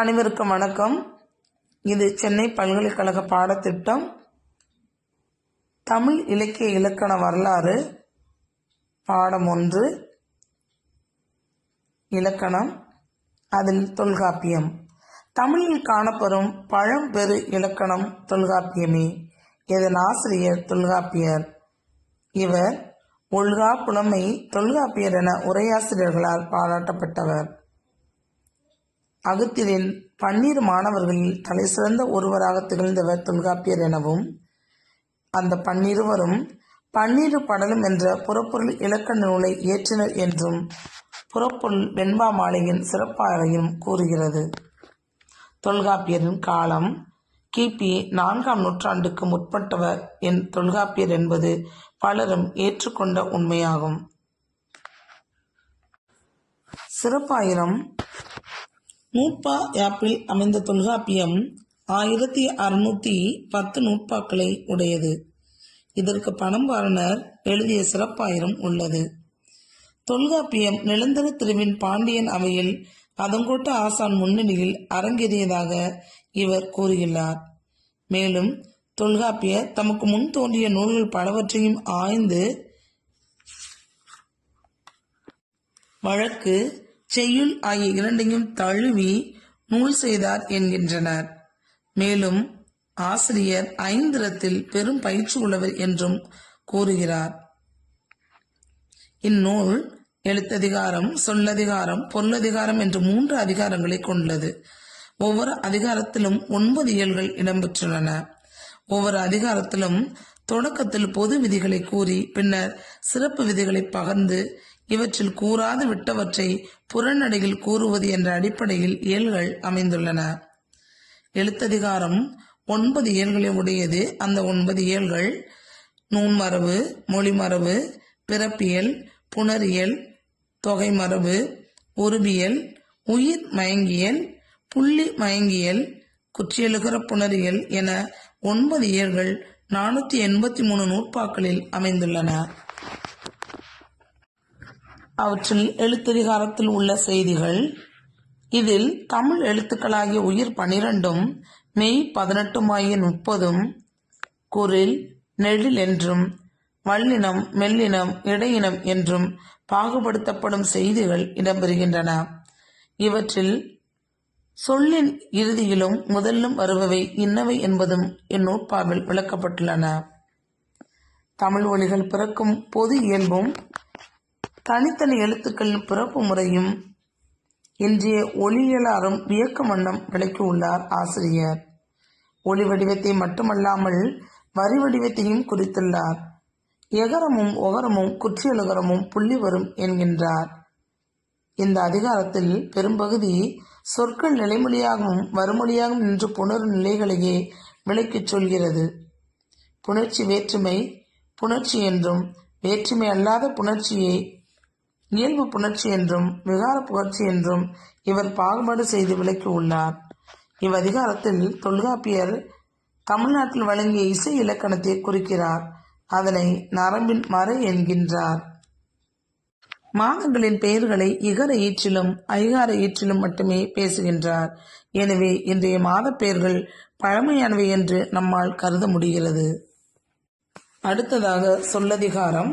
அனைவருக்கும் வணக்கம். இது சென்னை பல்கலைக்கழக பாடத்திட்டம். தமிழ் இலக்கிய இலக்கண வரலாறு பாடம் ஒன்று இலக்கணம் அதில் தொல்காப்பியம். தமிழில் காணப்பெறும் பழம்பெரு இலக்கணம் தொல்காப்பியமே. இதன் ஆசிரியர் தொல்காப்பியர். இவர் ஒல்கா புலமை தொல்காப்பியர் என உரையாசிரியர்களால் பாராட்டப்பட்டவர். அகத்திலின் பன்னீர் மாணவர்களில் தலைசிறந்த ஒருவராக திகழ்ந்தவர் தொல்காப்பியர் எனவும் அந்த பன்னிருவரும் பன்னிரு படலும் என்ற புறப்பொருள் இலக்கண நூலை இயற்றினர் என்றும் புறப்பொருள் வெண்பா மாலையின் சிறப்பாரையும் கூறுகிறது. தொல்காப்பியரின் காலம் கிபி நான்காம் நூற்றாண்டுக்கு முற்பட்டவர் என் தொல்காப்பியர் என்பது பலரும் ஏற்றுக்கொண்ட உண்மையாகும். சிறப்பாயிரம் நூப்பா யாப்பில் அமைந்த தொல்காப்பியம் ஆயிரத்தி அறுநூத்தி பத்து நூற்பாக்களை உடையது. இதற்கு பணம்பாரனர் எழுதிய சிறப்பாயிரம் உள்ளது. தொல்காப்பியம் நிலந்தர திருவின் பாண்டியன் அவையில் அதங்கோட்ட ஆசான் முன்னணியில் அரங்கேறியதாக இவர் கூறுகிறார் மேலும் தொல்காப்பிய தமக்கு முன் தோன்றிய நூல்கள் பலவற்றையும் ஆய்ந்து வழக்கு செய்யுள் ஆகிய இரண்டையும் தழுவி நூல் செய்தார் என்கின்றனர். மேலும் ஆசிரியர் ஐந்திரத்தில் பெரும் பயிற்சி உள்ளவர் என்றும் கூறுகிறார். இந்நூல் எழுத்ததிகாரம் சொல்லதிகாரம் பொருளதிகாரம் என்று மூன்று அதிகாரங்களை கொண்டது. ஒவ்வொரு அதிகாரத்திலும் ஒன்பது இயல்கள் இடம்பெற்றுள்ளன. ஒவ்வொரு அதிகாரத்திலும் தொடக்கத்தில் பொது விதிகளை கூறி பின்னர் சிறப்பு விதிகளை பகர்ந்து இவற்றில் கூறாது விட்டவற்றை புறநடையில் கூறுவது என்ற அடிப்படையில் இயல்கள் அமைந்துள்ளன. எழுத்ததிகாரம் ஒன்பது இயல்களை உடையது. அந்த ஒன்பது இயல்கள் நூன்மரபு மொழிமரபு பிறப்பியல் புணரியல் தொகை மரபு உருபியல் உயிர் மயங்கியல் புள்ளி மயங்கியல் குற்றியலுகர புணரியல் என ஒன்பது இயல்கள் நானூற்றி எண்பத்தி மூணு நூற்பாக்களில் அமைந்துள்ளன. அவற்றில் எழுத்ததிகாரத்தில் உள்ள செய்திகள். இதில் தமிழ் எழுத்துக்களாகிய உயிர் பனிரெண்டும் மெய் பதினெட்டுமாகிய முப்பதும் குரில் நெழில் என்றும் வல்லினம் மெல்லினம் இடையினம் என்றும் பாகுபடுத்தப்படும் செய்திகள் இடம்பெறுகின்றன. இவற்றில் சொல்லின் இறுதியிலும் முதலிலும் வருபவை இன்னவை என்பதும் இந்நூற்பாவில் விளக்கப்பட்டுள்ளன. தமிழ் ஒலிகள் பிறக்கும் பொது இயல்பும் தனித்தனி எழுத்துக்களின் பிறப்பு முறையும் இன்றைய ஒளியியலாரும் வியக்க வண்ணம் விளக்கியுள்ளார் ஆசிரியர். ஒளி வடிவத்தை மட்டுமல்லாமல் வரி வடிவத்தையும் குறித்துள்ளார். எகரமும் ஒகரமும் குற்றியலுகரமும் புள்ளி வரும் என்கின்றார். இந்த அதிகாரத்தில் பெரும்பகுதி சொற்கள் நிலைமொழியாகவும் வறுமொழியாகவும் நின்று புணரும் நிலைகளையே விளக்கிச் சொல்கிறது. புணர்ச்சி வேற்றுமை புணர்ச்சி என்றும் வேற்றுமை அல்லாத புணர்ச்சியை இயல்பு புணர்ச்சி என்றும் விகார புகழ்ச்சி என்றும் இவர் பாகுபாடு செய்து விளக்கி உள்ளார். இவ்வதிகாரத்தில் தொல்காப்பியர் தமிழ்நாட்டில் வழங்கிய இசை இலக்கணத்தை குறிக்கிறார். அதனை நரம்பின் மறை என்கின்றார். மாதங்களின் பெயர்களை இகர ஈற்றிலும் ஐகார ஈற்றிலும் மட்டுமே பேசுகின்றார். எனவே இன்றைய மாத பெயர்கள் பழமையானவை என்று நம்மால் கருத முடிகிறது. அடுத்ததாக சொல்லதிகாரம்.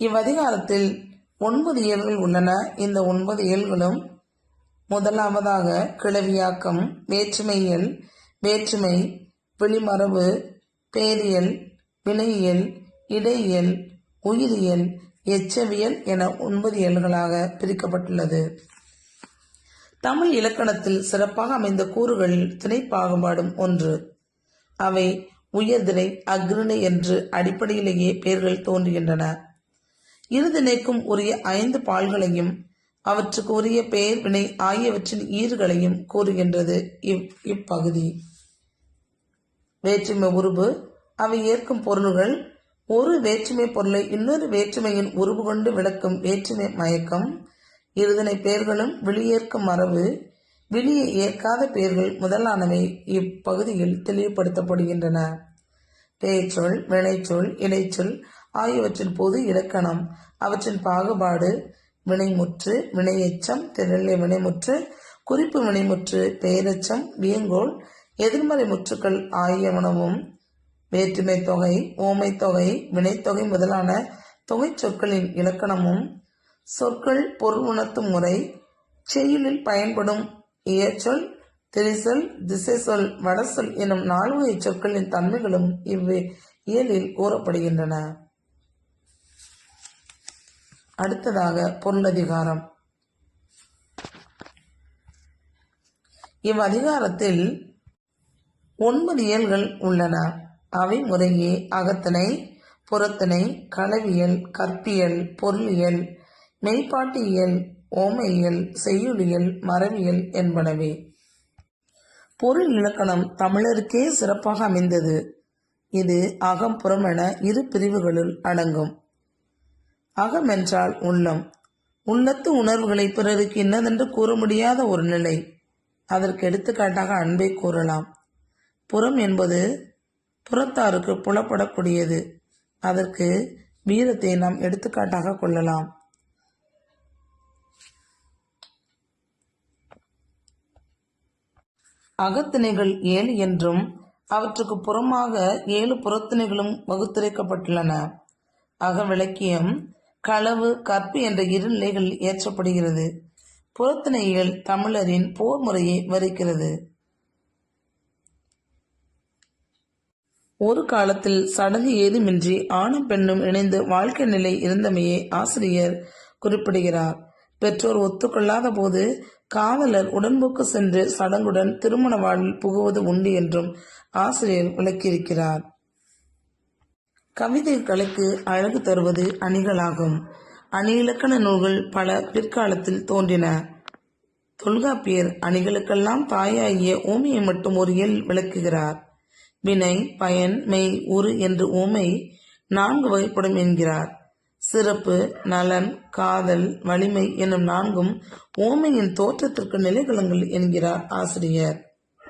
இவ்வதிகாரத்தில் ஒன்பது இயல்கள் உள்ளன. இந்த ஒன்பது இயல்களும் முதலாவதாக கிளவியாக்கம் வேற்றுமையியல் வேற்றுமை வெளிமரபு பேரியல் வினையியல் இடையியல் உயிரியல் எச்சவியல் என ஒன்பது இயல்களாக பிரிக்கப்பட்டுள்ளது. தமிழ் இலக்கணத்தில் சிறப்பாக அமைந்த கூறுகளில் திணை பாகுபாடும் ஒன்று. அவை உயர்திணை அக்ரிணை என்று அடிப்படையிலேயே பெயர்கள் தோன்றுகின்றன. இருதிணைக்கும் உரிய ஐந்து பால்களையும் அவற்றுக்கு உரிய பெயர் வினை ஆகியவற்றின் ஈறுகளையும் கூறுகின்றது இவ் இப்பகுதி. வேற்றுமை உருபு. அவை ஏற்கும் பொருள்கள். ஒரு வேற்றுமை பொருளை இன்னொரு வேற்றுமையின் உருவு கொண்டு விளக்கும் வேற்றுமை மயக்கம். இருதினை பெயர்களும் வெளியேற்கும் மரபு. வெளியே ஏற்காத பெயர்கள் முதலானவை இப்பகுதியில் தெளிவுபடுத்தப்படுகின்றன. பெயர்ச்சொல் வினைச்சொல் இணைச்சொல் ஆகியவற்றின் பொது இலக்கணம் அவற்றின் பாகுபாடு வினைமுற்று வினையெச்சம் திரளை வினைமுற்று குறிப்பு வினைமுற்று பெயரெச்சம் வியங்கோல் எதிர்மறை முற்றுக்கள் ஆகியவனவும் வேற்றுமை தொகை ஓமை தொகை வினைத்தொகை முதலான தொகை சொற்களின் இலக்கணமும் சொற்கள் பொருள் உணர்த்தும் முறை செய்யுளில் பயன்படும் இயற்சொல் திரிசொல் திசை சொல் வடசொல் எனும் நால்வகை சொற்களின் தன்மைகளும் இவ்வு இயலில் கூறப்படுகின்றன. அடுத்ததாக பொருளதிகாரம் இவ்வதிகாரத்தில் ஒன்பது இயல்கள் உள்ளன. அவை முறையே அகத்தனை புறத்தனை களவியல் கற்பியல் பொருளியல் மெய்ப்பாட்டியல் ஓமையியல் செய்யுளியல் மரபியல் என்பனவே. பொருள் இலக்கணம் தமிழருக்கே சிறப்பாக அமைந்தது. இது அகம்புறம் என இரு பிரிவுகளுள் அடங்கும். அகம் என்றால் உள்ளம். உள்ளத்து உணர்வுகளை பிறருக்கு இன்னதென்று கூற முடியாத ஒரு நிலை. அதற்கு எடுத்துக்காட்டாக அன்பை கூறலாம். புறம் என்பது புறத்தாருக்கு புலப்படக்கூடியது. அதற்கு வீரத்தை நாம் எடுத்துக்காட்டாக கொள்ளலாம். அகத்திணைகள் ஏழு என்றும் அவற்றுக்கு புறமாக ஏழு புறத்திணைகளும் வகுத்துரைக்கப்பட்டுள்ளன. அகவிளக்கியம் களவு கற்பு என்ற இரு நிலைகளில் ஏற்றப்படுகிறது புறத்திணைகள் தமிழரின் போர் முறையை வரிக்கிறது ஒரு காலத்தில் சடங்கு ஏதுமின்றி ஆணும் பெண்ணும் இணைந்து வாழ்க்கை நிலை இருந்தமையை ஆசிரியர் குறிப்பிடுகிறார். பெற்றோர் ஒத்துக்கொள்ளாத போது காதலர் உடன்போக்கு சென்று சடங்குடன் திருமண வாழ்வில் புகுவது உண்டு என்றும் ஆசிரியர் விளக்கியிருக்கிறார். கவிதை கலைக்கு அழகு தருவது அணிகளாகும். அணி இலக்கண நூல்கள் பல பிற்காலத்தில் தோன்றின. தொல்காப்பியர் அணிகளுக்கெல்லாம் தாயாகிய ஓமையை மட்டும் ஒரு இயல் விளக்குகிறார். வினை பயன் மெய் உரு என்று ஓமை நான்கு வகைப்படும் என்கிறார். சிறப்பு நலன் காதல் வலிமை எனும் நான்கும் ஓமையின் தோற்றத்திற்கு நிலைகலங்கள் என்கிறார் ஆசிரியர்.